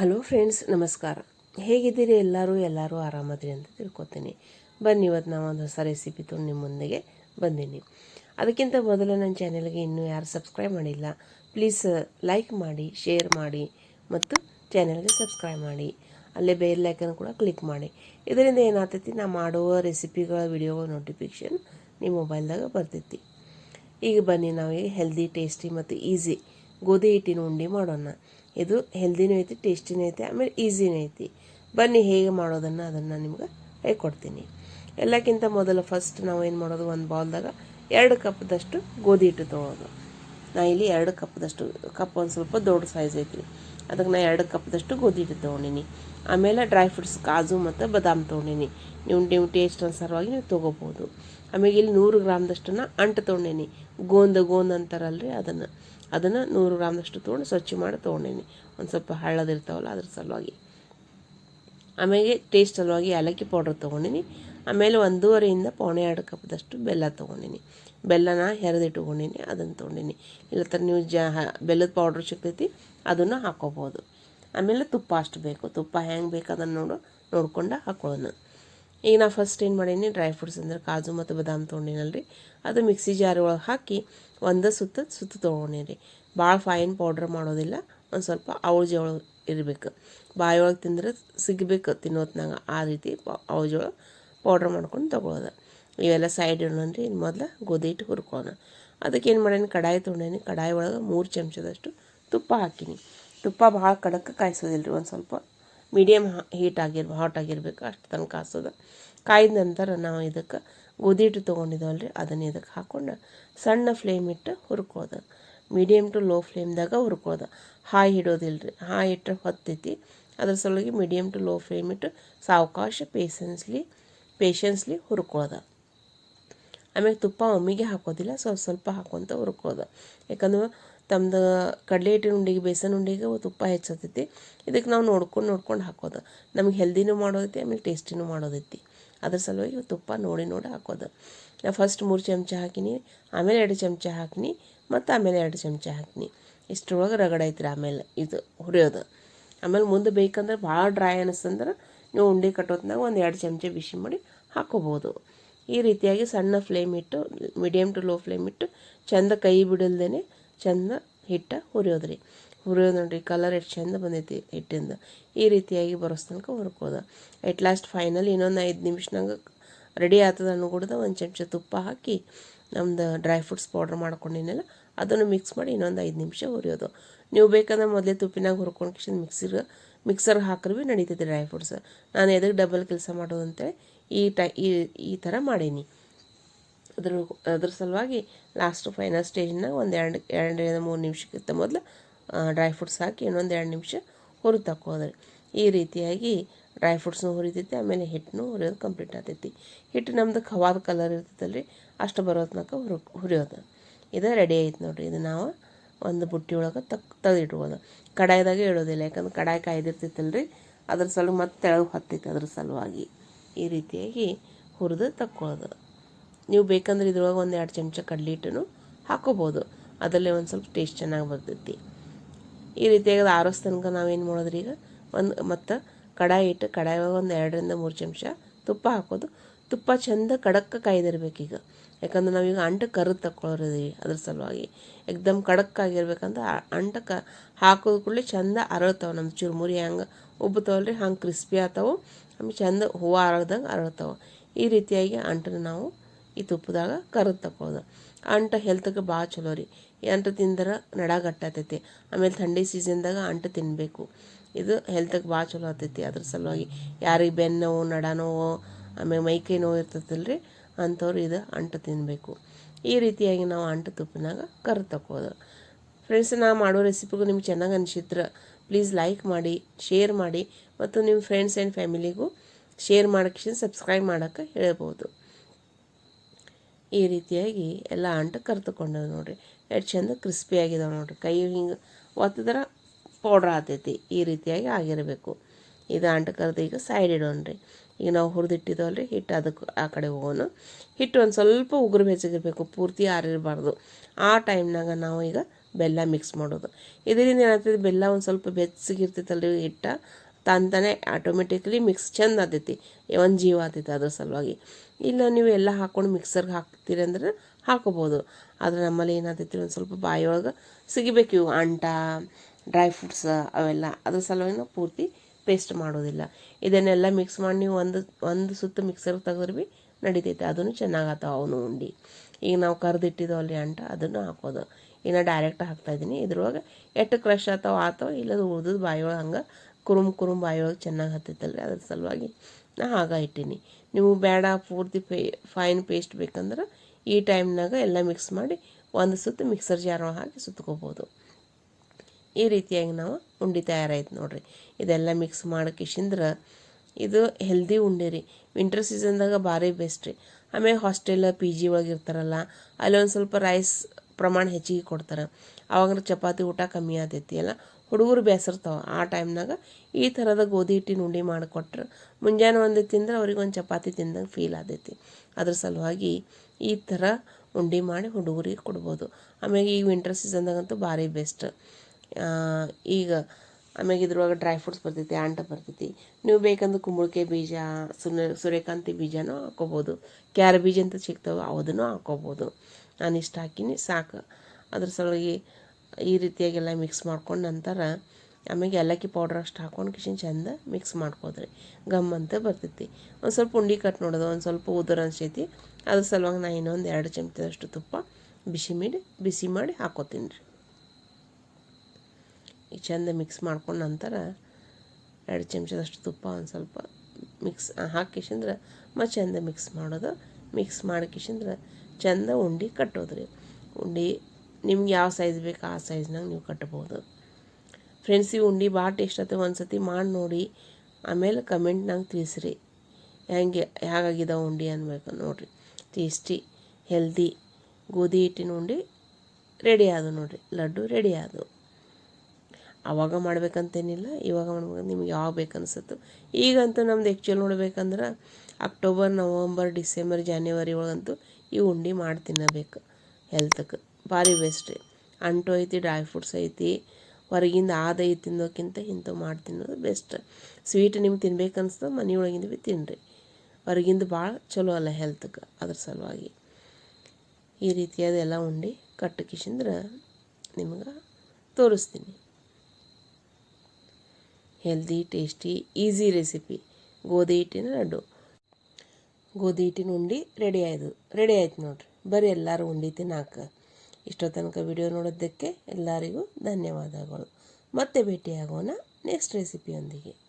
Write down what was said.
Hello friends, ನಮಸ್ಕಾರ. ಹೇಗಿದ್ದೀರಿ ಎಲ್ಲರೂ? ಎಲ್ಲರೂ ಆರಾಮದ್ರಿ ಅಂತ ತಿಳ್ಕೊತೀನಿ. ಬನ್ನಿ, ಇವತ್ತು ನಾವು ಒಂದು ಹೊಸ ರೆಸಿಪಿ ತೊಗೊಂಡು ನಿಮ್ಮ ಮುಂದೆಗೆ ಬಂದೀನಿ. ಅದಕ್ಕಿಂತ ಮೊದಲು ನನ್ನ ಚಾನೆಲ್ಗೆ ಇನ್ನೂ ಯಾರು ಸಬ್ಸ್ಕ್ರೈಬ್ ಮಾಡಿಲ್ಲ ಪ್ಲೀಸ್ ಲೈಕ್ ಮಾಡಿ ಶೇರ್ ಮಾಡಿ ಮತ್ತು ಚಾನೆಲ್ಗೆ ಸಬ್ಸ್ಕ್ರೈಬ್ ಮಾಡಿ. ಅಲ್ಲೇ ಬೇರೆ ಲೈಕನ್ ಕೂಡ ಕ್ಲಿಕ್ ಮಾಡಿ. ಇದರಿಂದ ಏನಾಗ್ತೈತಿ ನಾ ಮಾಡುವ ರೆಸಿಪಿಗಳ ವಿಡಿಯೋಗಳ ನೋಟಿಫಿಕೇಷನ್ ನಿಮ್ಮ ಮೊಬೈಲ್ದಾಗ ಬರ್ತೈತಿ. ಈಗ ಬನ್ನಿ, ನಾವು ಹೆಲ್ದಿ ಟೇಸ್ಟಿ ಮತ್ತು ಈಸಿ ಗೋಧಿ ಹಿಟ್ಟಿನ ಉಂಡೆ ಮಾಡೋಣ. ಇದು ಹೆಲ್ದಿನೂ ಐತಿ ಟೇಸ್ಟಿನೂ ಐತಿ, ಆಮೇಲೆ ಈಸಿನೂ ಐತಿ. ಬನ್ನಿ, ಹೇಗೆ ಮಾಡೋದನ್ನು ಅದನ್ನು ನಿಮ್ಗೆ ಹೇಳ್ಕೊಡ್ತೀನಿ. ಎಲ್ಲಕ್ಕಿಂತ ಮೊದಲು ಫಸ್ಟ್ ನಾವು ಏನು ಮಾಡೋದು, ಒಂದು ಬೌಲ್ದಾಗ ಎರಡು ಕಪ್ದಷ್ಟು ಗೋಧಿ ಹಿಟ್ಟು ತೊಗೊಳೋದು. ನಾ ಇಲ್ಲಿ ಎರಡು ಕಪ್ದಷ್ಟು ಕಪ್ ಒಂದು ಸ್ವಲ್ಪ ದೊಡ್ಡ ಸೈಜ್ ಐತಿ. ಅದಕ್ಕೆ ನಾ ಎರಡು ಕಪ್ದಷ್ಟು ಗೋಧಿ ಹಿಟ್ಟು ತೊಗೊಂಡಿನಿ. ಆಮೇಲೆ ಡ್ರೈ ಫ್ರೂಟ್ಸ್ ಕಾಜು ಮತ್ತು ಬಾದಾಮ್ ತೊಗೊಂಡಿನಿ. ನೀವು ನೀವು ಟೇಸ್ಟ್ ಅನುಸಾರವಾಗಿ ನೀವು ತೊಗೋಬೋದು. ಆಮೇಲೆ ಇಲ್ಲಿ ನೂರು ಗ್ರಾಮ್ದಷ್ಟನ್ನು ಅಂಟು ತೊಗೊಂಡಿನಿ. ಗೋಂದ, ಗೋಂದ್ ಅಂತಾರಲ್ರಿ ಅದನ್ನು. ಅದನ್ನು ನೂರು ಗ್ರಾಮ್ದಷ್ಟು ತೊಗೊಂಡು ಸ್ವಚ್ಛ ಮಾಡಿ ತೊಗೊಂಡೇನಿ. ಒಂದು ಸ್ವಲ್ಪ ಹಳ್ಳದಿರ್ತಾವಲ್ಲ ಅದ್ರ ಸಲುವಾಗಿ. ಆಮೇಲೆ ಟೇಸ್ಟ್ ಸಲುವಾಗಿ ಏಲಕ್ಕಿ ಪೌಡ್ರ್ ತೊಗೊಂಡಿನಿ. ಆಮೇಲೆ ಒಂದೂವರೆಯಿಂದ ಪೌಣೆ ಎರಡು ಕಪ್ದಷ್ಟು ಬೆಲ್ಲ ತೊಗೊಂಡಿನಿ. ಬೆಲ್ಲನ ಹೆರೆದಿಟ್ಟುಕೊಂಡಿನಿ ಅದನ್ನು ತೊಗೊಂಡಿನಿ. ಇಲ್ಲ ಥರ ನೀವು ಜ ಬೆಲ್ಲದ ಪೌಡ್ರ್ ಸಿಗ್ತೈತಿ, ಅದನ್ನು ಹಾಕೋಬೋದು. ಆಮೇಲೆ ತುಪ್ಪ ಅಷ್ಟು ಬೇಕು. ತುಪ್ಪ ಹೆಂಗೆ ಬೇಕು ಅದನ್ನು ನೋಡು, ನೋಡ್ಕೊಂಡು ಹಾಕೊಳ್ಳೋಣ. ಈಗ ನಾ ಫಸ್ಟ್ ಏನು ಮಾಡೀನಿ ಡ್ರೈ ಫ್ರೂಟ್ಸ್ ಅಂದ್ರೆ ಕಾಜು ಮತ್ತು ಬಾದಾಮ್ ತೊಗೊಂಡಿನಲ್ರಿ. ಅದು ಮಿಕ್ಸಿ ಜಾರ್ ಒಳಗೆ ಹಾಕಿ ಒಂದು ಸುತ್ತ ಸುತ್ತ ತೊಗೊಂಡಿರಿ ಭಾಳ ಫೈನ್ ಪೌಡ್ರ್ ಮಾಡೋದಿಲ್ಲ, ಒಂದು ಸ್ವಲ್ಪ ಅವಳಜಿ ಒಳಗೆ ಇರಬೇಕು. ಬಾಯೊಳಗೆ ತಿಂದರೆ ಸಿಗಬೇಕು ತಿನ್ನೋತ್ನಾಗ. ಆ ರೀತಿ ಅವಳಜಿ ಒಳಗೆ ಪೌಡ್ರ್ ಮಾಡ್ಕೊಂಡು ತೊಗೊಳೋದು. ಇವೆಲ್ಲ ಸೈಡ್ ಇಡೋಣ್ರಿ ಇನ್ನು ಮೊದಲು ಗೋಧಿ ಹಿಟ್ಟು ಹುರ್ಕೋಣ ಅದಕ್ಕೆ ಏನು ಮಾಡೀನಿ, ಕಡಾಯಿ ತೊಗೊಂಡೇನಿ. ಕಡಾಯಿ ಒಳಗೆ ಮೂರು ಚಮಚದಷ್ಟು ತುಪ್ಪ ಹಾಕೀನಿ. ತುಪ್ಪ ಭಾಳ ಕಡಕ್ಕೆ ಕಾಯಿಸೋದಿಲ್ಲ ರೀ ಒಂದು ಸ್ವಲ್ಪ ಮೀಡಿಯಮ್ ಹೀಟ್ ಆಗಿರ್ ಹಾಟ್ ಆಗಿರ್ಬೇಕು ಅಷ್ಟು ತನಕ ಕಾಸೋದು ಕಾಯ್ದ ನಂತರ ನಾವು ಇದಕ್ಕೆ ಗೋಧಿ ಹಿಟ್ಟು ತೊಗೊಂಡಿದ್ದೇವಲ್ಲ ರೀ ಅದನ್ನು ಇದಕ್ಕೆ ಹಾಕ್ಕೊಂಡು ಸಣ್ಣ ಫ್ಲೇಮ್ ಇಟ್ಟು ಹುರ್ಕೋದು ಮೀಡಿಯಮ್ ಟು ಲೋ ಫ್ಲೇಮ್ದಾಗ ಹುರ್ಕೋದು ಹಾಯ್ ಇಡೋದಿಲ್ಲ ರೀ ಹಾಯ್ ಇಟ್ಟರೆ ಹೊತ್ತೈತಿ. ಅದ್ರ ಸಲುವಾಗಿ ಮೀಡಿಯಮ್ ಟು ಲೋ ಫ್ಲೇಮ್ ಇಟ್ಟು ಸಾವಕಾಶ ಪೇಷನ್ಸ್ಲಿ ಪೇಷನ್ಸ್ಲಿ ಹುರ್ಕೋದು ಆಮೇಲೆ ತುಪ್ಪ ಒಮ್ಮಿಗೆ ಹಾಕೋದಿಲ್ಲ, ಸ್ವಲ್ಪ ಸ್ವಲ್ಪ ಹಾಕೊತ ಹುರ್ಕೋದು ಯಾಕಂದ್ರೆ ತಮ್ಮದು ಕಡಲೆ ಹಿಟ್ಟಿನ ಉಂಡೆಗೆ, ಬೇಸನ್ ಉಂಡೆಗೆ ತುಪ್ಪ ಹೆಚ್ಚತೈತಿ. ಇದಕ್ಕೆ ನಾವು ನೋಡ್ಕೊಂಡು ನೋಡ್ಕೊಂಡು ಹಾಕೋದು. ನಮ್ಗೆ ಹೆಲ್ದಿನೂ ಮಾಡೋದೈತಿ, ಆಮೇಲೆ ಟೇಸ್ಟಿನೂ ಮಾಡೋದೈತಿ. ಅದ್ರ ಸಲುವಾಗಿ ತುಪ್ಪ ನೋಡಿ ನೋಡಿ ಹಾಕೋದು. ನಾ ಫಸ್ಟ್ ಮೂರು ಚಮಚ ಹಾಕಿನಿ, ಆಮೇಲೆ ಎರಡು ಚಮಚ ಹಾಕಿನಿ, ಮತ್ತು ಆಮೇಲೆ ಎರಡು ಚಮಚ ಹಾಕಿನಿ. ಇಷ್ಟರೊಳಗೆ ರಗಡೈತ್ರಿ ಆಮೇಲೆ ಇದು ಹುರಿಯೋದು. ಆಮೇಲೆ ಮುಂದೆ ಬೇಕಂದ್ರೆ ಭಾಳ ಡ್ರೈ ಅನ್ನಿಸ್ತಂದ್ರೆ ನೀವು ಉಂಡೆ ಕಟ್ಟೋತ್ನಾಗ ಒಂದು ಎರಡು ಚಮಚ ಬಿಸಿ ಮಾಡಿ ಹಾಕೋಬೋದು. ಈ ರೀತಿಯಾಗಿ ಸಣ್ಣ ಫ್ಲೇಮ್ ಇಟ್ಟು ಮೀಡಿಯಮ್ ಟು ಲೋ ಫ್ಲೇಮ್ ಇಟ್ಟು ಚಂದ ಕೈ ಬಿಡಲ್ದೇ ಚಂದ ಹಿಟ್ಟು ಹುರಿಯೋದು ರೀ. ಹುರಿಯೋದು ನೋಡಿರಿ ಕಲರ್ ಎಷ್ಟು ಚಂದ ಬಂದೈತಿ ಹಿಟ್ಟಿಂದ. ಈ ರೀತಿಯಾಗಿ ಬರೋಸ್ ತನಕ ಹುರ್ಕೋದು ಎಟ್ ಲಾಸ್ಟ್ ಫೈನಲ್ ಇನ್ನೊಂದು ಐದು ನಿಮಿಷನಾಗ ರೆಡಿ ಆಗ್ತದ ಅನ್ಕೊಡ್ದ ಒಂದು ಚಮಚ ತುಪ್ಪ ಹಾಕಿ ನಮ್ದು ಡ್ರೈ ಫ್ರೂಟ್ಸ್ ಪೌಡ್ರ್ ಮಾಡ್ಕೊಂಡಿನಲ್ಲ, ಅದನ್ನು ಮಿಕ್ಸ್ ಮಾಡಿ ಇನ್ನೊಂದು ಐದು ನಿಮಿಷ ಹುರಿಯೋದು. ನೀವು ಬೇಕಂದ್ರೆ ಮೊದಲೇ ತುಪ್ಪಿನಾಗ ಹುರ್ಕೊಂಡು ಕಿಶನ್ ಮಿಕ್ಸಿಗೆ ಮಿಕ್ಸರ್ಗೆ ಹಾಕ್ರೆ ಭೀ ನಡೀತೈತಿ ಡ್ರೈ ಫ್ರೂಟ್ಸ್ ನಾನು ಎದಕ್ಕೆ ಡಬಲ್ ಕೆಲಸ ಮಾಡೋದು ಅಂತೇಳಿ ಈ ಟೈ, ಈ ಈ ಥರ ಮಾಡೀನಿ. ಅದ್ರ ಅದ್ರ ಸಲುವಾಗಿ ಲಾಸ್ಟ್ ಫೈನಲ್ ಸ್ಟೇಜ್ನಾಗ ಒಂದು ಎರಡು, ಎರಡರಿಂದ ಮೂರು ನಿಮಿಷಕ್ಕಿಂತ ಮೊದಲು ಡ್ರೈ ಫ್ರೂಟ್ಸ್ ಹಾಕಿ ಇನ್ನೊಂದು ಎರಡು ನಿಮಿಷ ಹುರಿ ತಕ್ಕೋದ್ರಿ ಈ ರೀತಿಯಾಗಿ ಡ್ರೈ ಫ್ರೂಟ್ಸ್ನು ಹುರಿತೈತಿ, ಆಮೇಲೆ ಹಿಟ್ಟನ್ನು ಹುರಿಯೋದು ಕಂಪ್ಲೀಟ್ ಆಗ್ತೈತಿ ಹಿಟ್ಟು ನಮ್ದು ಖವಾದ ಕಲರ್ ಇರ್ತೈತಲ್ಲ ರೀ ಅಷ್ಟು ಬರೋತ್ನಕ ಹುರು, ಹುರಿಯೋದು. ಇದು ರೆಡಿ ಆಯ್ತು ನೋಡಿರಿ. ಇದು ನಾವು ಒಂದು ಬುಟ್ಟಿ ಒಳಗೆ ತಕ್ ತೆಗೆದಿಟ್ಬೋದು ಕಡಾಯ್ದಾಗ ಇಡೋದಿಲ್ಲ, ಯಾಕಂದ್ರೆ ಕಡಾಯಿ ಕಾಯ್ದಿರ್ತೈತಲ್ಲ ರೀ ಅದ್ರ ಸಲುವಾಗಿ ಮತ್ತೆ ತೆಳಗೆ ಹೊತ್ತೈತಿ ಅದ್ರ ಸಲುವಾಗಿ. ಈ ರೀತಿಯಾಗಿ ಹುರಿದು ತಕ್ಕೊಳ್ಳೋದು ನೀವು ಬೇಕಂದ್ರೆ ಇದ್ರೊಳಗೆ ಒಂದು ಎರಡು ಚಮಚ ಕಡಲೆ ಹಿಟ್ಟನ್ನು ಹಾಕೋಬೋದು. ಅದರಲ್ಲೇ ಒಂದು ಸ್ವಲ್ಪ ಟೇಸ್ಟ್ ಚೆನ್ನಾಗಿ ಬರ್ತೈತಿ. ಈ ರೀತಿಯಾಗಿ ಅದು ಆರೋಸ್ ತನಕ ನಾವೇನು ಮಾಡೋದ್ರಿ ಈಗ? ಒಂದು ಮತ್ತು ಕಡಾಯಿ ಇಟ್ಟು ಕಡಾಯಿ ಒಂದು ಎರಡರಿಂದ ಮೂರು ಚಮಚ ತುಪ್ಪ ಹಾಕೋದು. ತುಪ್ಪ ಚಂದ ಕಡಕ್ಕೆ ಕಾಯ್ದಿರ್ಬೇಕೀಗ. ಯಾಕಂದ್ರೆ ನಾವೀಗ ಅಂಟು ಕರೆದು ತಗೊಳ್ಳೋರಿ ಅದ್ರ ಸಲುವಾಗಿ. ಎಕ್ದಮ್ ಕಡಕ್ಕಾಗಿರ್ಬೇಕಂತ ಅಂಟ ಕ ಹಾಕೋದು ಕೂಡಲೇ ಚಂದ ಅರಳ್ತಾವೆ. ನಮ್ಮ ಚುರುಮುರಿ ಹೆಂಗೆ ರೀ ಹಂಗೆ ಕ್ರಿಸ್ಪಿ ಆಗ್ತಾವೆ. ಆಮೇಲೆ ಚಂದ ಹೂವು ಅರಳ್ದಂಗೆ ಅರಳ್ತಾವೆ. ಈ ರೀತಿಯಾಗಿ ಅಂಟನ್ನು ನಾವು ಈ ತುಪ್ಪದಾಗ ಕರೆದು ತಕೊಳ್ಳೋದು ಅಂಟು ಹೆಲ್ತ್ಗೆ ಭಾಳ ಚಲೋ ರೀ. ಅಂಟ ತಿಂದ್ರೆ ನಡ ಗಟ್ಟಾತೈತಿ ಆಮೇಲೆ ಥಂಡಿ ಸೀಸನ್ದಾಗ ಅಂಟು ತಿನ್ನಬೇಕು ಇದು ಹೆಲ್ತ್ಗೆ ಭಾಳ ಚಲೋ ಆಗ್ತೈತಿ ಅದ್ರ ಸಲುವಾಗಿ. ಯಾರಿಗೆ ಬೆನ್ನು ನೋವು, ನಡ ನೋವು, ಆಮೇಲೆ ಮೈಕೈ ನೋವು ಇರ್ತೈತಲ್ಲ ರೀ ಅಂಥವ್ರು ಇದು ಅಂಟು ತಿನ್ನಬೇಕು ಈ ರೀತಿಯಾಗಿ ನಾವು ಅಂಟು ತುಪ್ಪನಾಗ ಕರೆದು ತಕ್ಕೋದು ಫ್ರೆಂಡ್ಸ್ ನಾ ಮಾಡೋ ರೆಸಿಪಿಗೂ ನಿಮ್ಗೆ ಚೆನ್ನಾಗಿ ಅನಿಸಿದ್ರೆ ಪ್ಲೀಸ್ ಲೈಕ್ ಮಾಡಿ ಶೇರ್ ಮಾಡಿ, ಮತ್ತು ನಿಮ್ಮ ಫ್ರೆಂಡ್ಸ್ ಆ್ಯಂಡ್ ಫ್ಯಾಮಿಲಿಗೂ ಶೇರ್ ಮಾಡೋಕ್ಕೆ ಸಬ್ಸ್ಕ್ರೈಬ್ ಮಾಡೋಕ್ಕೆ ಹೇಳ್ಬೋದು. ಈ ರೀತಿಯಾಗಿ ಎಲ್ಲ ಅಂಟು ಕರೆದುಕೊಂಡವು ನೋಡಿರಿ. ಎಷ್ಟು ಚಂದ ಕ್ರಿಸ್ಪಿ ಆಗಿದಾವೆ ನೋಡಿರಿ. ಕೈ ಹಿಂಗೆ ಒತ್ತಿದ್ರೆ ಪೌಡ್ರ್ ಆತೈತಿ. ಈ ರೀತಿಯಾಗಿ ಆಗಿರಬೇಕು. ಇದು ಅಂಟು ಕರೆದು ಈಗ ಸೈಡ್ ಇಡೋಣ ರೀ. ಈಗ ನಾವು ಹುರಿದಿಟ್ಟಿದ್ದವಲ್ಲ ರೀ ಹಿಟ್ಟು ಅದಕ್ಕೆ ಆ ಕಡೆ ಹೋಗೋಣ. ಹಿಟ್ಟು ಒಂದು ಸ್ವಲ್ಪ ಉಗುರು ಬೆಚ್ಚಗಿರಬೇಕು. ಪೂರ್ತಿ ಆರಿರಬಾರ್ದು. ಆ ಟೈಮ್ನಾಗ ನಾವು ಈಗ ಬೆಲ್ಲ ಮಿಕ್ಸ್ ಮಾಡೋದು. ಇದರಿಂದ ಏನಾಗ್ತದೆ ಬೆಲ್ಲ ಒಂದು ಸ್ವಲ್ಪ ಬೆಚ್ಚಗಿರ್ತೈತಲ್ರಿ ಹಿಟ್ಟ. ತಂತಾನೆ ಆಟೋಮೆಟಿಕ್ಲಿ ಮಿಕ್ಸ್ ಚಂದ ಆತೈತಿ. ಒಂದು ಜೀವ ಆತೈತಿ ಅದ್ರ ಸಲುವಾಗಿ. ಇಲ್ಲ, ನೀವು ಎಲ್ಲ ಹಾಕ್ಕೊಂಡು ಮಿಕ್ಸರ್ಗೆ ಹಾಕ್ತೀರಿ ಅಂದ್ರೆ ಹಾಕೋಬೋದು. ಆದರೆ ನಮ್ಮಲ್ಲಿ ಏನಾಗ್ತೈತಿ ಒಂದು ಸ್ವಲ್ಪ ಬಾಯಿಯೊಳಗೆ ಸಿಗಬೇಕು ಇವು ಅಂಟ ಡ್ರೈ ಫ್ರೂಟ್ಸ್ ಅವೆಲ್ಲ. ಅದ್ರ ಸಲುವಾಗಿ ನಾವು ಪೂರ್ತಿ ಪೇಸ್ಟ್ ಮಾಡೋದಿಲ್ಲ. ಇದನ್ನೆಲ್ಲ ಮಿಕ್ಸ್ ಮಾಡಿ ನೀವು ಒಂದು ಒಂದು ಸುತ್ತ ಮಿಕ್ಸರ್ಗೆ ತೆಗೆದ್ರೆ ಭೀ ನಡಿತೈತೆ. ಅದನ್ನು ಚೆನ್ನಾಗತ್ತಾವ ಅವನು ಉಂಡಿ. ಈಗ ನಾವು ಕರೆದಿಟ್ಟಿದ್ದವಲ್ಲಿ ಅಂಟ, ಅದನ್ನು ಹಾಕೋದು. ಇನ್ನು ಡೈರೆಕ್ಟ್ ಹಾಕ್ತಾಯಿದ್ದೀನಿ ಇದ್ರೊಳಗೆ ಎಷ್ಟು ಕ್ರಶ್ ಆತಾವ ಆತವ, ಇಲ್ಲದ ಉಳ್ದದ್ದು ಬಾಯಿಯೊಳಗೆ ಹಂಗೆ ಕುರುಮ್ ಕುರುಮ್ ಬಾಯಿಯೊಳಗೆ ಚೆನ್ನಾಗಿ ಹತ್ತೈತಲ್ರಿ ಅದ್ರ ಸಲುವಾಗಿ ನಾ ಹಾಗೆ ಇಟ್ಟೀನಿ. ನೀವು ಬೇಡ, ಪೂರ್ತಿ ಪೇ ಫೈನ್ ಪೇಸ್ಟ್ ಬೇಕಂದ್ರೆ ಈ ಟೈಮ್ನಾಗ ಎಲ್ಲ ಮಿಕ್ಸ್ ಮಾಡಿ ಒಂದು ಸುತ್ತು ಮಿಕ್ಸರ್ ಜಾರ್ ಹಾಕಿ ಸುತ್ಕೋಬೋದು. ಈ ರೀತಿಯಾಗಿ ನಾವು ಉಂಡೆ ತಯಾರಾಯ್ತು ನೋಡಿರಿ. ಇದೆಲ್ಲ ಮಿಕ್ಸ್ ಮಾಡಕ್ಕಿಶಿಂದ್ರೆ ಇದು ಹೆಲ್ದಿ ಉಂಡೆ ರೀ. ವಿಂಟರ್ ಸೀಸನ್ದಾಗ ಭಾರಿ ಬೆಸ್ಟ್ ರೀ. ಆಮೇಲೆ ಹಾಸ್ಟೆಲ್ ಪಿ ಜಿ ಒಳಗೆ ಇರ್ತಾರಲ್ಲ, ಅಲ್ಲಿ ಒಂದು ಸ್ವಲ್ಪ ರೈಸ್ ಪ್ರಮಾಣ ಹೆಚ್ಚಿಗೆ ಕೊಡ್ತಾರೆ. ಅವಾಗ ಚಪಾತಿ ಊಟ ಕಮ್ಮಿ ಆದೈತಿ ಅಲ್ಲ ಹುಡುಗರು ಬೇಸರ್ತಾವೆ. ಆ ಟೈಮ್ನಾಗ ಈ ಥರದ ಗೋಧಿ ಹಿಟ್ಟಿನ ಉಂಡೆ ಮಾಡಿಕೊಟ್ರೆ ಮುಂಜಾನೆ ಒಂದು ತಿಂದ್ರೆ ಅವ್ರಿಗೆ ಒಂದು ಚಪಾತಿ ತಿಂದಂಗೆ ಫೀಲ್ ಆದೈತಿ ಅದ್ರ ಸಲುವಾಗಿ ಈ ಥರ ಉಂಡೆ ಮಾಡಿ ಹುಡುಗರಿಗೆ ಕೊಡ್ಬೋದು. ಆಮೇಲೆ ಈಗ ವಿಂಟರ್ ಸೀಸನ್ದಾಗಂತೂ ಭಾರಿ ಬೆಸ್ಟ್ ಈಗ ಆಮ್ಯಾಗ ಇದ್ರೊಳಗೆ ಡ್ರೈ ಫ್ರೂಟ್ಸ್ ಬರ್ತೈತಿ ಆಂಟ ಬರ್ತೈತಿ. ನೀವು ಬೇಕಂದ್ರೆ ಕುಂಬಳಕಾಯಿ ಬೀಜ ಸೂರ್ಯಕಾಂತಿ ಬೀಜನೂ ಹಾಕೋಬೋದು ಕ್ಯಾರ ಬೀಜ ಅಂತ ಸಿಗ್ತಾವೆ ಅದನ್ನು ಹಾಕೋಬೋದು ನಾನು ಇಷ್ಟು ಹಾಕಿನಿ, ಸಾಕು. ಅದ್ರ ಸಲುವಾಗಿ ಈ ರೀತಿಯಾಗೆಲ್ಲ ಮಿಕ್ಸ್ ಮಾಡ್ಕೊಂಡು ನಂತರ ಆಮೇಲೆ ಏಲಕ್ಕಿ ಪೌಡ್ರ್ ಅಷ್ಟು ಹಾಕೊಂಡು ಕಿಶನ್ ಚಂದ ಮಿಕ್ಸ್ ಮಾಡ್ಕೋದ್ರಿ ಗಮ್ ಅಂತ ಬರ್ತೈತಿ. ಒಂದು ಸ್ವಲ್ಪ ಉಂಡೆ ಕಟ್ ನೋಡೋದು, ಒಂದು ಸ್ವಲ್ಪ ಉದುರ ಅನ್ಸೈತಿ. ಅದ್ರ ಸಲುವಾಗಿ ನಾನು ಇನ್ನೊಂದು ಎರಡು ಚಮಚದಷ್ಟು ತುಪ್ಪ ಬಿಸಿ ಮಾಡಿ ಬಿಸಿ ಮಾಡಿ ಹಾಕೋತೀನಿ ರೀ ಈ ಚಂದ ಮಿಕ್ಸ್ ಮಾಡ್ಕೊಂಡು ನಂತರ ಎರಡು ಚಮಚದಷ್ಟು ತುಪ್ಪ ಒಂದು ಸ್ವಲ್ಪ ಮಿಕ್ಸ್ ಹಾಕಿಶಂದ್ರೆ ಮತ್ತು ಚಂದ ಮಿಕ್ಸ್ ಮಾಡೋದು. ಮಿಕ್ಸ್ ಮಾಡಿಕಿಶಂದ್ರೆ ಚಂದ ಉಂಡೆ ಕಟ್ಟೋದು ರೀ ಉಂಡೆ ನಿಮ್ಗೆ ಯಾವ ಸೈಜ್ ಬೇಕು ಆ ಸೈಜ್ನಾಗ ನೀವು ಕಟ್ಬೋದು. ಫ್ರೆಂಡ್ಸ್ ಈ ಉಂಡೆ ಭಾಳ ಟೇಸ್ಟ್ ಆಯ್ತು ಒಂದು ಸತಿ ಮಾಡಿ ನೋಡಿ, ಆಮೇಲೆ ಕಮೆಂಟ್ನಾಗ ತಿಳಿಸ್ರಿ. ಹೆಂಗೆ, ಹೇಗಾಗಿದಾವೆ ಉಂಡೆ ಅನ್ಬೇಕು ನೋಡಿರಿ. ಟೇಸ್ಟಿ ಹೆಲ್ದಿ ಗೋಧಿ ಹಿಟ್ಟಿನ ಉಂಡೆ ರೆಡಿ ಆದವು ನೋಡಿರಿ. ಲಡ್ಡು ರೆಡಿ ಆದವು ಆವಾಗ ಮಾಡ್ಬೇಕಂತೇನಿಲ್ಲ, ಇವಾಗ ಮಾಡ್ಬೇಕು ನಿಮ್ಗೆ ಯಾವಾಗ ಬೇಕು ಅನಿಸುತ್ತೋ. ಈಗಂತೂ ನಮ್ದು ಆ್ಯಕ್ಚುಲ್ ನೋಡ್ಬೇಕಂದ್ರೆ ಅಕ್ಟೋಬರ್ ನವಂಬರ್ ಡಿಸೆಂಬರ್ ಜಾನ್ವರಿ ಒಳಗಂತೂ ಈ ಉಂಡೆ ಮಾಡಿ ತಿನ್ನಬೇಕು ಹೆಲ್ತ್ಗೆ ಭಾರಿ ಬೆಸ್ಟ್ ರೀ. ಅಂಟು ಐತಿ ಡ್ರೈ ಫ್ರೂಟ್ಸ್ ಐತಿ, ಹೊರಗಿಂದ ಆದೈ ತಿನ್ನೋಕ್ಕಿಂತ ಇಂಥವು ಮಾಡಿ ತಿನ್ನೋದು ಬೆಸ್ಟ್ ಸ್ವೀಟ್ ನಿಮ್ಗೆ ತಿನ್ಬೇಕು ಮನೆಯೊಳಗಿಂದ ಭೀ ತಿನ್ನಿರಿ ಹೊರಗಿಂದ ಭಾಳ ಚಲೋ ಅಲ್ಲ ಹೆಲ್ತ್ಗೆ ಅದ್ರ ಸಲುವಾಗಿ. ಈ ರೀತಿಯಾದೆಲ್ಲ ಉಂಡೆ ಕಟ್ಟಕಿಶಂದ್ರೆ ನಿಮ್ಗೆ ತೋರಿಸ್ತೀನಿ. ಹೆಲ್ದಿ ಟೇಸ್ಟಿ ಈಸಿ ರೆಸಿಪಿ ಗೋಧಿ ಹಿಟ್ಟಿನ ಲಡ್ಡು. ಗೋಧಿ ಹಿಟ್ಟಿನ ಉಂಡೆ ರೆಡಿ ಆಯಿತು ರೆಡಿ ಆಯ್ತು ನೋಡ್ರಿ. ಬರೀ ಎಲ್ಲರೂ ಉಂಡಿ ತಿನ್ನಾಕ. ಇಷ್ಟೋ ತನಕ ವಿಡಿಯೋ ನೋಡೋದಕ್ಕೆ ಎಲ್ಲರಿಗೂ ಧನ್ಯವಾದಗಳು. ಮತ್ತೆ ಭೇಟಿಯಾಗೋಣ ನೆಕ್ಸ್ಟ್ ರೆಸಿಪಿಯೊಂದಿಗೆ